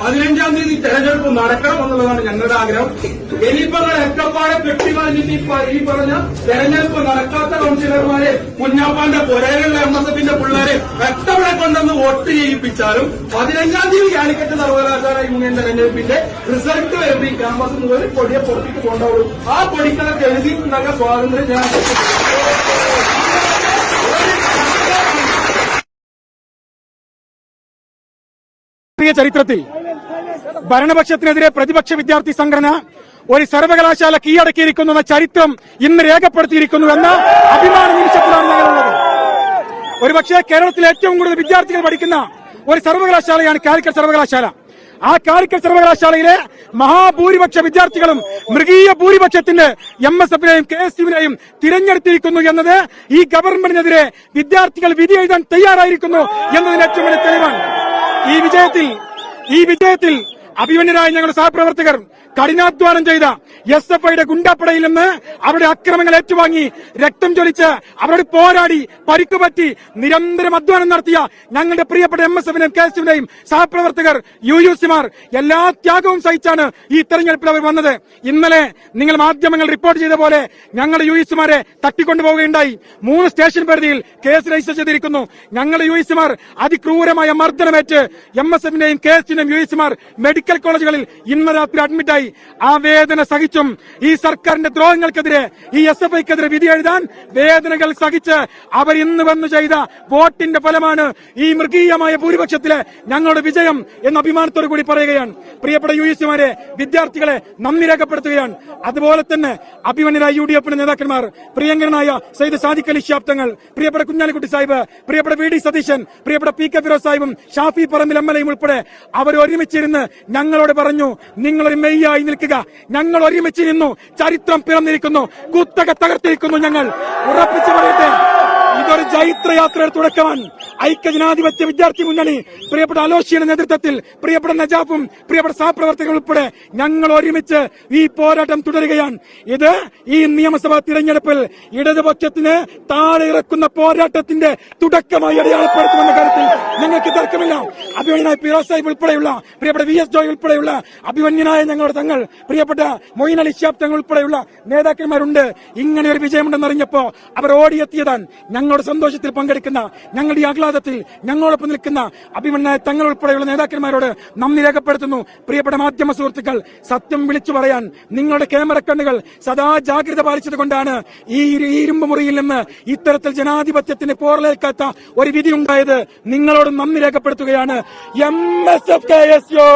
പതിനഞ്ചാം തീയതി തെരഞ്ഞെടുപ്പ് നടക്കണം എന്നുള്ളതാണ് ഞങ്ങളുടെ ആഗ്രഹം. ഇനിയിപ്പോ എക്കപ്പാടെ കെട്ടിമറിഞ്ഞിട്ട് ഈ പറഞ്ഞ തെരഞ്ഞെടുപ്പ് നടക്കാത്ത കൌൺസിലർമാരെ കുഞ്ഞാപ്പാന്റെ പുരയിലുള്ള എം എസ് എഫിന്റെ പിള്ളേരെ എത്തവിടെ കൊണ്ടുവന്ന് വോട്ട് ചെയ്യിപ്പിച്ചാലും പതിനഞ്ചാം തീയതി കാലിക്കറ്റ് സർവകലാശാല യൂണിയൻ തെരഞ്ഞെടുപ്പിന്റെ റിസൾട്ട് വരുമ്പോൾ ഈ ക്യാമ്പസ് മുതൽ പൊടിയെ പുറത്തേക്ക് കൊണ്ടുപോകും. ആ പൊടിക്കലൊക്കെ എഴുതിയിട്ടുണ്ടാകാൻ സ്വാതന്ത്ര്യം ഞാൻ ചരിത്രത്തിൽ ഭരണപക്ഷത്തിനെതിരെ പ്രതിപക്ഷ വിദ്യാർത്ഥി സംഘടന ഒരു സർവകലാശാല കീഴടക്കിയിരിക്കുന്നു എന്ന ചരിത്രം ഇന്ന് രേഖപ്പെടുത്തിയിരിക്കുന്നു എന്ന അഭിമാന നിമിഷത്തിലാണ് ഞങ്ങളുള്ളത് ഒരുപക്ഷെ കേരളത്തിലെ ഏറ്റവും കൂടുതൽ വിദ്യാർത്ഥികൾ പഠിക്കുന്ന ഒരു സർവകലാശാലയാണ് കാലിക്കറ്റ് സർവകലാശാല. ആ കാലിക്കറ്റ് സർവകലാശാലയിലെ മഹാഭൂരിപക്ഷ വിദ്യാർത്ഥികളും മൃഗീയ ഭൂരിപക്ഷത്തിന്റെ എം എസ് എഫിനെയും കെ എസ് യുവിനെയും തിരഞ്ഞെടുത്തിരിക്കുന്നു എന്നത് ഈ ഗവൺമെന്റിനെതിരെ വിദ്യാർത്ഥികൾ വിധി എഴുതാൻ തയ്യാറായിരിക്കുന്നു എന്നതിന് ഏറ്റവും വലിയ തെളിവാണ്. ഈ വിജയത്തിൽ ഈ വിജയത്തിൽ അഭിമന്യരായ ഞങ്ങളുടെ സഹപ്രവർത്തകർ കഠിനാധ്വാനം ചെയ്ത എസ് എഫ് ഐയുടെ ഗുണ്ടാപ്പടയിൽ നിന്ന് അവരുടെ അക്രമങ്ങൾ ഏറ്റുവാങ്ങി രക്തം ചൊലിച്ച് അവരോട് പോരാടി പരിക്കുപറ്റി നിരന്തരം അധ്വാനം നടത്തിയ ഞങ്ങളുടെ പ്രിയപ്പെട്ട എം എസ് എഫിനെയും കെ എസ് എഫിനെയും സഹപ്രവർത്തകർ യു യു സിമാർ എല്ലാ ത്യാഗവും സഹിച്ചാണ് ഈ തെരഞ്ഞെടുപ്പിൽ അവർ വന്നത്. ഇന്നലെ നിങ്ങൾ മാധ്യമങ്ങൾ റിപ്പോർട്ട് ചെയ്ത പോലെ ഞങ്ങളുടെ യു എസുമാരെ തട്ടിക്കൊണ്ടുപോവുകയുണ്ടായി. മൂന്ന് സ്റ്റേഷൻ പരിധിയിൽ കേസ് രജിസ്റ്റർ ചെയ്തിരിക്കുന്നു. ഞങ്ങളുടെ യു എസുമാർ അതിക്രൂരമായ മർദ്ദനമേറ്റ് എം എസ് എഫിന്റെയും കെ എസിന്റെയും യു എസുമാർ മെഡിക്കൽ കോളേജുകളിൽ ഇന്ന് രാത്രി അഡ്മിറ്റായി ആ വേദന സഹിച്ചും ഈ സർക്കാരിന്റെ ദ്രോഹങ്ങൾക്കെതിരെ ഈ എസ് എഫ് ഐക്കെതിരെ വിധി എഴുതാൻ വേദനകൾ സഹിച്ച് അവർ ഇന്ന് വന്നു ചെയ്ത വോട്ടിന്റെ ഫലമാണ് ഈ മൃഗീയമായ ഭൂരിപക്ഷത്തിലെ ഞങ്ങളുടെ വിജയം എന്ന അഭിമാനത്തോടു കൂടി പറയുകയാണ്. പ്രിയപ്പെട്ട യു എസുമാരെ വിദ്യാർത്ഥികളെ നന്ദി രേഖപ്പെടുത്തുകയാണ്. അതുപോലെ തന്നെ അഭിമന്യരായ യു ഡി എഫിന്റെ നേതാക്കന്മാർ പ്രിയങ്കരനായ സയ്യിദ് സാദിഖ് അലി ഷാബ്തങ്ങൾ പ്രിയപ്പെട്ട കുഞ്ഞാലിക്കുട്ടി സാഹിബ് പ്രിയപ്പെട്ട വി ഡി സതീശൻ പ്രിയപ്പെട്ട പി കെ ഫിറോസ് സാഹിബും ഷാഫി പറമ്പിൽ എം എൽ എയും ഉൾപ്പെടെ അവർ ഒരുമിച്ചിരുന്ന് ഞങ്ങളോട് പറഞ്ഞു നിങ്ങളൊരു മെയ്യായി നിൽക്കുക. ഞങ്ങൾ ഒരുമിച്ച് നിന്നു. ചരിത്രം പിറന്നിരിക്കുന്നു. കുത്തക തകർത്തിരിക്കുന്നു ഞങ്ങൾ. ഉറപ്പിച്ചു പറയട്ടെ. ഇതൊരു ജൈത്രയാത്രയുടെ തുടക്കമാണ്. ഐക്യജനാധിപത്യ വിദ്യാർത്ഥി മുന്നണി പ്രിയപ്പെട്ട അലോഷിയുടെ നേതൃത്വത്തിൽ പ്രിയപ്പെട്ട നജാഫും പ്രിയപ്പെട്ട സഹപ്രവർത്തകർ ഉൾപ്പെടെ ഞങ്ങൾ ഒരുമിച്ച് ഈ പോരാട്ടം തുടരുകയാണ്. ഇത് ഈ നിയമസഭാ തിരഞ്ഞെടുപ്പിൽ ഇടതുപക്ഷത്തിന് താഴെ ഇറക്കുന്ന പോരാട്ടത്തിന്റെ തുടക്കമായി അടയാളപ്പെടുത്തുമെന്ന കാര്യത്തിൽ ഞങ്ങൾക്ക് തർക്കമില്ല. അഭിമന്യനായ പിറോ സാഹിബ് ഉൾപ്പെടെയുള്ള പ്രിയപ്പെട്ട വി എസ് ജോയ് ഉൾപ്പെടെയുള്ള അഭിമന്യനായ ഞങ്ങളുടെ തങ്ങൾ പ്രിയപ്പെട്ട മൊയ്ൻ അലി ഷാബ് തങ്ങൾ ഉൾപ്പെടെയുള്ള നേതാക്കന്മാരുണ്ട്. ഇങ്ങനെ ഒരു വിജയമുണ്ടെന്നറിഞ്ഞപ്പോ അവർ ഓടിയെത്തിയതാണ്. ഞങ്ങളുടെ സന്തോഷത്തിൽ പങ്കെടുക്കുന്ന ഞങ്ങളുടെ ഈ ആഹ്ലാദത്തിൽ ഞങ്ങളോടൊപ്പം നിൽക്കുന്ന അഭിമന്യ തങ്ങൾ ഉൾപ്പെടെയുള്ള നേതാക്കന്മാരോട് നന്ദി രേഖപ്പെടുത്തുന്നു. പ്രിയപ്പെട്ട മാധ്യമ സുഹൃത്തുക്കൾ സത്യം വിളിച്ചു പറയാൻ നിങ്ങളുടെ ക്യാമറ കണ്ണുകൾ സദാ ജാഗ്രത പാലിച്ചത് കൊണ്ടാണ് ഈ ഇരു- ഇരുമ്പ് മുറിയിൽ നിന്ന് ഇത്തരത്തിൽ ജനാധിപത്യത്തിന് പോറലേൽക്കാത്ത ഒരു വിധി ഉണ്ടായത്. നിങ്ങളോട് നന്ദി രേഖപ്പെടുത്തുകയാണ്. M S F K S U